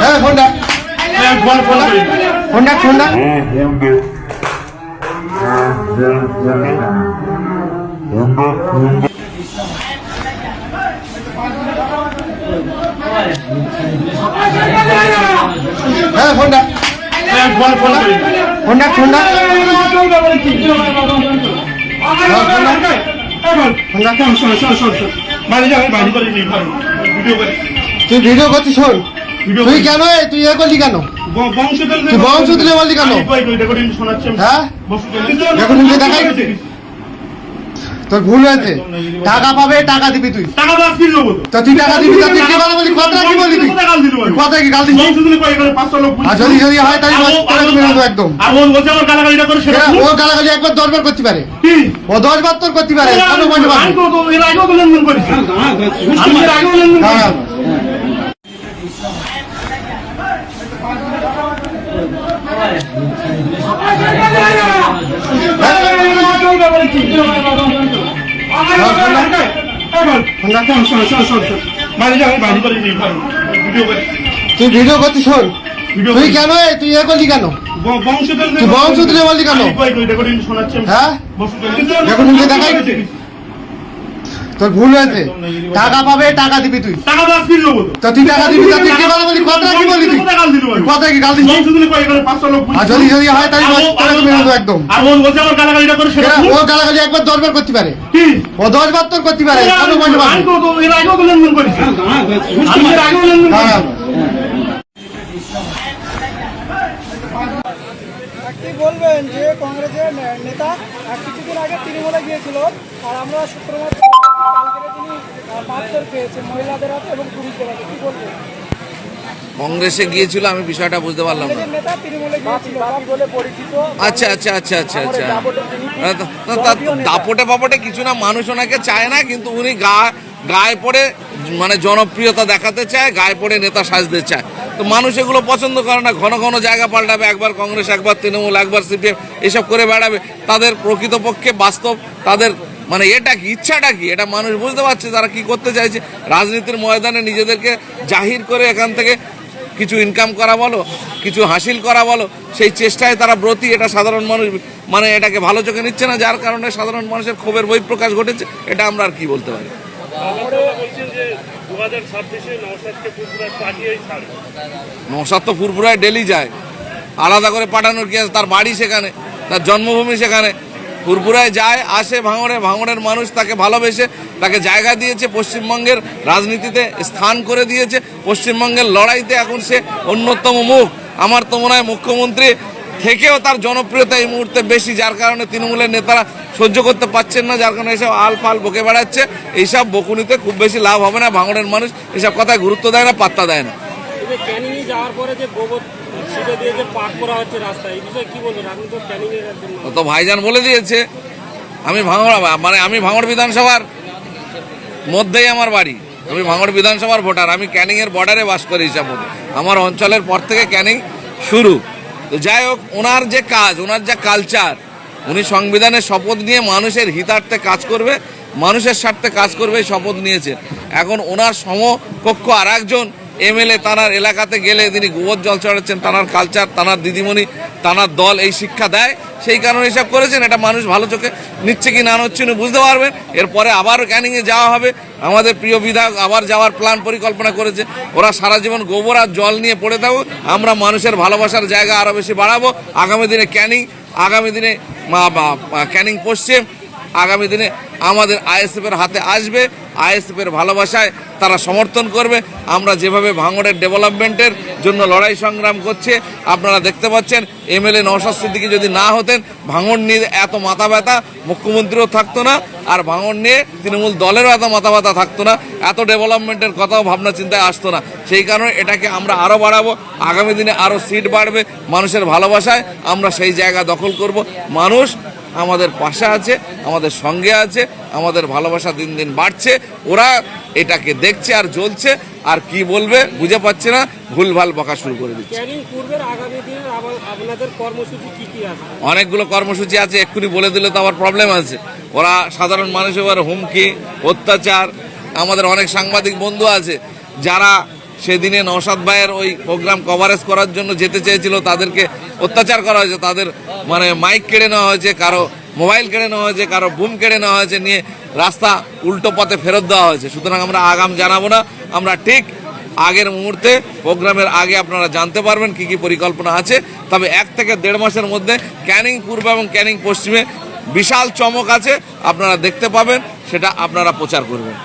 হ্যাঁ ফোনটা। ফোনটা ফোনটা। হ্যাঁ ফোনটা। ফোনটা ফোনটা। তুই ভিডিও করছিস শোন। তুই কেন তুই এ করলি কেন? তুই বংশ তুলে বললি কেন? হ্যাঁ? দেখাই। তোর ভুল হয়েছে। টাকা পাবে টাকা দিবি তুই। টাকা তো? তুই টাকা দিবি তুই কি কথা বলি কথা কি তুই? কথা কি গাল আর যদি যদি হয় তাহলে দেবো একদম। আর ও বলছে আমার গালাগালিটা করে সেটা ও গালাগালি একবার দশ বার করতে পারে। ও দশ বার তোর করতে পারে। কেন বলতে আমি তো তো এর আগেও লেনদেন করেছি। আমি এর আগেও লেনদেন করেছি। তুই ভিডিও করছিস শোন ভিডিও তুই কেন? তুই এ করলি কেন ব- বংশ তুই বংশ দিলে বললি কেন? রেকর্ডিং হ্যাঁ নিজে দেখাই। তোর ভুল হয়েছে। টাকা পাবে টাকা দিবি তুই। টাকা দাও কি নেব তো? তুই টাকা দিবি তুই কি কথা বলি কথা কি বলবি তুই? বল? কথা কি গাল দিবি বংশ দিলে কয় এখানে পাঁচশো লোক আর যদি যদি হয় তাহলে ও- মেরে দেবো একদম। আর ও বলছে আমার গালাগালিটা করে সেটা ও গালাগালি একবার দশ বার করতে পারে। কি? ও দশ বার তোর করতে পারে। কেন বলতে আমি পারবি তো এর আগেও তো লেনদেন করেছি। আমি এর আগেও লেনদেন হ্যাঁ। করেছি। কি বলবেন যে কংগ্রেসের নেতা কিছুদিন আগে তৃণমূলে গিয়েছিল আর আমরা শুক্রবার কংগ্রেসে গিয়েছিল আমি বিষয়টা বুঝতে পারলাম না। আচ্ছা আচ্ছা আচ্ছা আচ্ছা আচ্ছা। দাপটে ফাপটে কিছু না মানুষ ওনাকে চায় না কিন্তু উনি গা গায়ে পড়ে মানে জনপ্রিয়তা দেখাতে চায় গায়ে পড়ে নেতা সাজতে চায়। তো মানুষ এগুলো পছন্দ করে না ঘন ঘন জায়গা পাল্টাবে একবার কংগ্রেস একবার তৃণমূল একবার সিপিএম এসব করে বেড়াবে। তাদের প্রকৃতপক্ষে বাস্তব তাদের মানে এটা কি ইচ্ছাটা কি? এটা মানুষ বুঝতে পারছে তারা কি করতে চাইছে। রাজনীতির ময়দানে নিজেদেরকে জাহির করে এখান থেকে কিছু ইনকাম করা বলো কিছু হাসিল করা বলো সেই চেষ্টায় তারা ব্রতী এটা সাধারণ মানুষ মানে এটাকে ভালো চোখে নিচ্ছে না যার কারণে সাধারণ মানুষের ক্ষোভের বহিঃপ্রকাশ ঘটেছে এটা আমরা আর কি বলতে পারি? নৌসাদ তো ফুরফুরায় ডেলি যায়। আলাদা করে পাঠানোর কি আছে? তার বাড়ি সেখানে তার জন্মভূমি সেখানে। ফুরফুরায় যায়, আসে ভাঙড়ে, ভাঙড়ের মানুষ তাকে ভালোবেসে, তাকে জায়গা দিয়েছে, পশ্চিমবঙ্গের রাজনীতিতে স্থান করে দিয়েছে, পশ্চিমবঙ্গের লড়াইতে এখন সে অন্যতম মুখ। আমার তো মনে হয় মুখ্যমন্ত্রী থেকেও তার জনপ্রিয়তা এই মুহূর্তে বেশি, যার কারণে তৃণমূলের নেতারা সহ্য করতে পারছেন না, যার কারণে এসব আল ফাল বকে বেড়াচ্ছে। এইসব বকুনিতে খুব বেশি লাভ হবে না, ভাঙড়ের মানুষ এসব কথায় গুরুত্ব দেয় না, পাত্তা দেয় না। যে ক্যানিংয়ে যাওয়ার পরে যে গোবর ছিটে দিয়ে যে পাক করা হচ্ছে রাস্তায়, এই বিষয়ে কি বলবেন? আপনি তো ক্যানিং এর একজন তো ভাইজান বলে দিয়েছে, আমি ভাঙড় মানে আমি ভাঙড় বিধানসভার মধ্যেই আমার বাড়ি। আমি ভাঙড় বিধানসভার ভোটার, আমি ক্যানিংয়ের বর্ডারে বাস করি হিসাব আমার অঞ্চলের পর থেকে ক্যানিং শুরু। তো যাই হোক, ওনার যে কাজ, ওনার যে কালচার, উনি সংবিধানের শপথ নিয়ে মানুষের হিতার্থে কাজ করবে, মানুষের স্বার্থে কাজ করবে শপথ নিয়েছে। এখন ওনার সমকক্ষ আর একজন এমএলএ তানার এলাকাতে গেলে তিনি গোবর জল চড়াচ্ছেন তানার কালচার তানার দিদিমণি, তানার দল এই শিক্ষা দেয়। সেই কারণে এসব করেছেন, এটা মানুষ ভালো চোখে নিচ্ছে কি না হচ্ছে উনি বুঝতে পারবেন। এরপরে আবার ক্যানিংয়ে যাওয়া হবে। আমাদের প্রিয় বিধায়ক আবার যাওয়ার প্ল্যান পরিকল্পনা করেছে। ওরা সারা জীবন গোবর আর জল নিয়ে পড়ে থাকুক। আমরা মানুষের ভালোবাসার জায়গা আরও বেশি বাড়াবো। আগামী দিনে ক্যানিং, আগামী দিনে ক্যানিং পশ্চিম। আগামী দিনে আমাদের আইএসএফ এর হাতে আসবে আইএসএফ এর ভালোবাসায় তারা সমর্থন করবে। আমরা যেভাবে ভাঙড়ের ডেভেলপমেন্টের জন্য লড়াই সংগ্রাম করছে, আপনারা দেখতে পাচ্ছেন, এমএলএ নওশাদ সিদ্দিকী যদি না হতেন, ভাঙড় নিয়ে এত মাথা ব্যথা মুখ্যমন্ত্রীও থাকতো না, আর ভাঙড় নিয়ে তৃণমূল দলেরও এত মাথা ব্যথা থাকতো না, এত ডেভেলপমেন্টের কথাও ভাবনা চিন্তায় আসতো না। সেই কারণে এটাকে আমরা আরও বাড়াবো, আগামী দিনে আরও সিট বাড়বে, মানুষের ভালোবাসায় আমরা সেই জায়গা দখল করব। মানুষ আমাদের পাশে আছে আমাদের সঙ্গে আছে আমাদের ভালোবাসা দিন দিন বাড়ছে ওরা এটাকে দেখছে আর জ্বলছে আর কি বলবে বুঝে পাচ্ছে না ভুলভাল বকা শুরু করে দিচ্ছে। অনেকগুলো কর্মসূচি আছে এক্ষুনি বলে দিলে তো আবার প্রবলেম আছে। ওরা সাধারণ মানুষের উপর হুমকি অত্যাচার আমাদের অনেক সাংবাদিক বন্ধু আছে যারা সেদিনে নওশাদ ভাইয়ের ওই প্রোগ্রাম কভারেজ করার জন্য যেতে চেয়েছিল, তাদেরকে অত্যাচার করা হয়েছে, তাদের মানে মাইক কেড়ে নেওয়া হয়েছে, কারও মোবাইল কেড়ে নেওয়া হয়েছে, কারও বুম কেড়ে নেওয়া হয়েছে, নিয়ে রাস্তা উল্টো পথে ফেরত দেওয়া হয়েছে। সুতরাং আমরা আগাম জানাব না, আমরা ঠিক আগের মুহূর্তে প্রোগ্রামের আগে আপনারা জানতে পারবেন কি কি পরিকল্পনা আছে। তবে এক থেকে দেড় মাসের মধ্যে ক্যানিং পূর্ব এবং ক্যানিং পশ্চিমে বিশাল চমক আছে, আপনারা দেখতে পাবেন, সেটা আপনারা প্রচার করবেন।